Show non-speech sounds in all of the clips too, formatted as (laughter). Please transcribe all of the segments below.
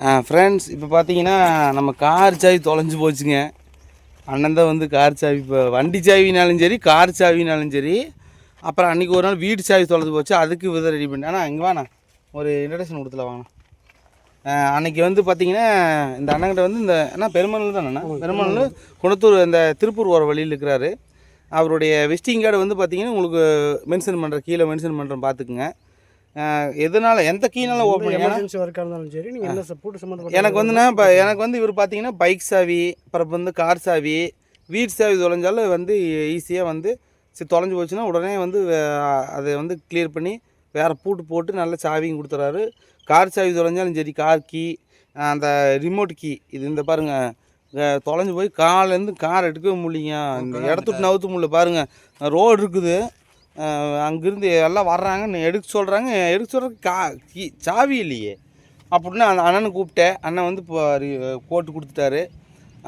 Friends இப்போ பார்த்தீங்கன்னா நம்ம கார் சாவி தொலைஞ்சு போச்சுங்க. அண்ணன் தான் வந்து கார் சாவி இப்போ வண்டி சாவினாலும் சரி கார் சாவினாலும் சரி அப்புறம் அன்றைக்கி ஒரு நாள் வீடு சாவி தொலைஞ்சு போச்சு அதுக்கு விதை ரெடி பண்ணி ஆனால் இங்கே வாண்ணா. ஒரு இன்ட்ரடக்ஷன் கொடுத்துல வாங்கண்ணா அஹ் அன்னைக்கு வந்து பார்த்தீங்கன்னா இந்த அண்ணங்கிட்ட வந்து இந்த என்ன பெருமனூர் தானே பெருமனூர் குணத்தூர் இந்த திருப்பூர் போகிற வழியில் இருக்கிறாரு. அவருடைய விசிட்டிங் கார்டு வந்து பார்த்தீங்கன்னா உங்களுக்கு மென்ஷன் பண்ணுற கீழே மென்ஷன் பண்ணுறேன் பார்த்துக்குங்க எதனால எந்த கீனால ஓப்பன் எமர்ஜென்சி ஒர்க்காக இருந்தாலும் சரி நீங்கள் என்ன ச- பூட்டு சம்மந்தப்பட்ட எனக்கு வந்துண்ணா இப்போ எனக்கு வந்து இவர் பார்த்தீங்கன்னா பைக் சாவி அப்புறம் வந்து கார் சாவி வீட்டு சாவி தொலைஞ்சாலும் வந்து ஈஸியாக வந்து சரி தொலைஞ்சு போச்சுன்னா உடனே வந்து அதை வந்து கிளியர் பண்ணி வேறு பூட்டு போட்டு நல்ல சாவியும் கொடுத்துறாரு. கார் சாவி தொலைஞ்சாலும் சரி கார் கீ அந்த ரிமோட் கீ இது இந்த பாருங்கள் தொலைஞ்சு போய் காலேருந்து கார் எடுக்கவே முடியலைங்க. இந்த இடத்த விட்டு நவுத்து முடியல. பாருங்கள் ரோடு இருக்குது. அங்கிருந்து எல்லாம் வர்றாங்க எடுக்க சொல்கிறாங்க எடுக்க சொல்கிறதுக்கு கா கீ சாவி இல்லையே. அப்படின்னு அந்த அண்ணனை கூப்பிட்டேன். அண்ணன் வந்து இப்போ போட்டு கொடுத்துட்டாரு.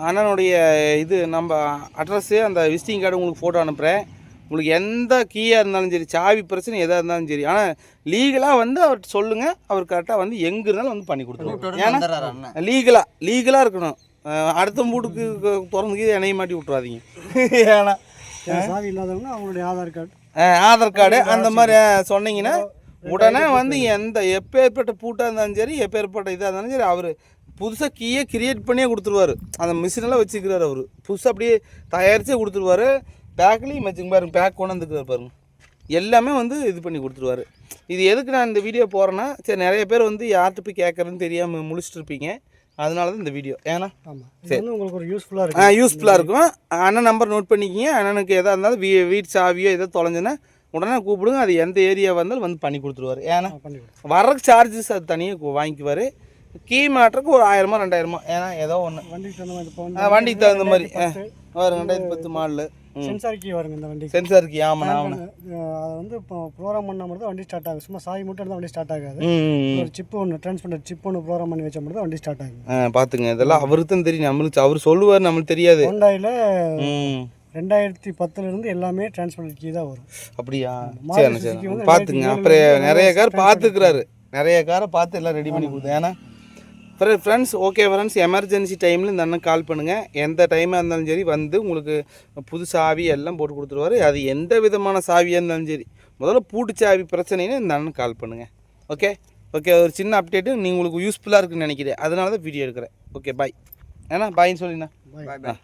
அண்ணனுடைய இது நம்ம அட்ரஸ்ஸு அந்த விசிட்டிங் கார்டு உங்களுக்கு ஃபோட்டோ அனுப்புகிறேன் உங்களுக்கு எந்த கீயாக இருந்தாலும் சரி சாவி பிரச்சனை எதாக இருந்தாலும் சரி. ஆனால் லீகலாக வந்து அவர்கிட்ட சொல்லுங்கள் அவர் கரெக்டாக வந்து எங்கே இருந்தாலும் வந்து பண்ணி கொடுத்துருவாரு. ஏன்னா லீகலாக லீகலாக இருக்கணும். அடுத்த வீட்டுக்கு திறந்து என்னைய மாட்டி விட்றாதீங்க (laughs) ஏன்னா சாவி இல்லாதவங்க அவங்களுடைய ஆதார் கார்டு. ஆதார் கார்டு அந்த மாதிரி சொன்னீங்கன்னா உடனே வந்து எந்த எப்பேற்பட்ட பூட்டாக இருந்தாலும் சரி எப்பேற்பட்ட இதாக இருந்தாலும் சரி அவர் புதுசாக கீயை கிரியேட் பண்ணியே கொடுத்துருவாரு. அந்த மிஷினெல்லாம் வச்சுக்கிறாரு அவர். புதுசாக அப்படியே தயாரிச்சே கொடுத்துருவாரு. பேக்லேயும் வச்சுங்க பாருங்க பேக் கொண்டு வந்துக்கிறாரு பாருங்க. எல்லாமே வந்து இது பண்ணி கொடுத்துருவாரு. இது எதுக்கு நான் இந்த வீடியோ போகிறேன்னா சரி நிறைய பேர் வந்து யார்கிட்ட போய் கேட்குறதுன்னு தெரியாமல் முழிச்சிட்டு இருப்பீங்க. அதனால தான் இந்த வீடியோ ஏன்னா? ஆமாம் வந்து உங்களுக்கு ஒரு யூஸ்ஃபுல்லாக ஆ இருக்கும் யூஸ்ஃபுல்லாக இருக்கும். அண்ணன் நம்பர் நோட் பண்ணிக்கிங்க. அண்ணனுக்கு எதாக இருந்தாலும் வீ வீட்டு சாவியோ எதோ தொலைஞ்சுன்னா உடனே கூப்பிடுங்க. அது எந்த ஏரியா வந்தாலும் வந்து பண்ணி கொடுத்துருவாரு. ஏன்னா வர்றதுக்கு சார்ஜஸ் அது தனியாக வாங்கிக்குவார். கீ மாட்டுறதுக்கு ஒரு ஆயிரமோ ரெண்டாயிரமோ ஏன்னா ஏதோ ஒன்று வண்டிக்கு தகுந்த மாதிரி ஒரு ரெண்டாயிரத்தி பத்து மாடலு சென்சார் கீ வருங்க இந்த வண்டிக்கு. சென்சார் கீ ஆமாண்ணா அது வந்து இப்போ ப்ரோக்ராம் பண்ணால் மட்டும் வண்டி ஸ்டார்ட் ஆகும். சும்மா சாவி மட்டும் இருந்தால் வண்டி ஸ்டார்ட் ஆகாது. ஒரு சிப் ஒன்று டிரான்ஸ்பண்டர் சிப் ஒன்று ப்ரோக்ராம் பண்ணி வச்சா மட்டும் வண்டி ஸ்டார்ட் ஆகும் பார்த்துங்க இதெல்லாம் அவருக்கு தான் தெரியும். நம்மளுக்கு அவர் சொல்லுவார் நம்மளுக்கு தெரியாது. ஹோண்டாயில் ரெண்டாயிரத்தி பத்துலேருந்து எல்லாமே டிரான்ஸ்பண்டர் கீ தான் வரும். அப்படியா? சரி சரி பார்த்துங்க அப்புறம் நிறைய கார் பார்த்துக்கிறாரு நிறைய காரை பார்த்து எல்லாம் ரெடி பண்ணி கொடுத்தேன். ஏன்னா ஃப்ரெண்ட்ஸ் ஓகே ஃப்ரெண்ட்ஸ் எமர்ஜென்சி டைமில் இந்த அண்ணன் கால் பண்ணுங்கள் எந்த டைமாக இருந்தாலும் சரி வந்து உங்களுக்கு புது சாவி எல்லாம் போட்டு கொடுத்துருவாரு. அது எந்த விதமான சாவியாக இருந்தாலும் சரி முதல்ல பூட்டு சாவி பிரச்சனைன்னு இந்த அண்ணன் கால் பண்ணுங்கள் ஓகே ஓகே ஒரு சின்ன அப்டேட்டு நீங்கள் உங்களுக்கு யூஸ்ஃபுல்லாக இருக்குன்னு நினைக்கிறேன். அதனால தான் வீடியோ எடுக்கிறேன். ஓகே பாய் ஏன்னா பாய்ன்னு சொல்லிண்ணா. ஆ.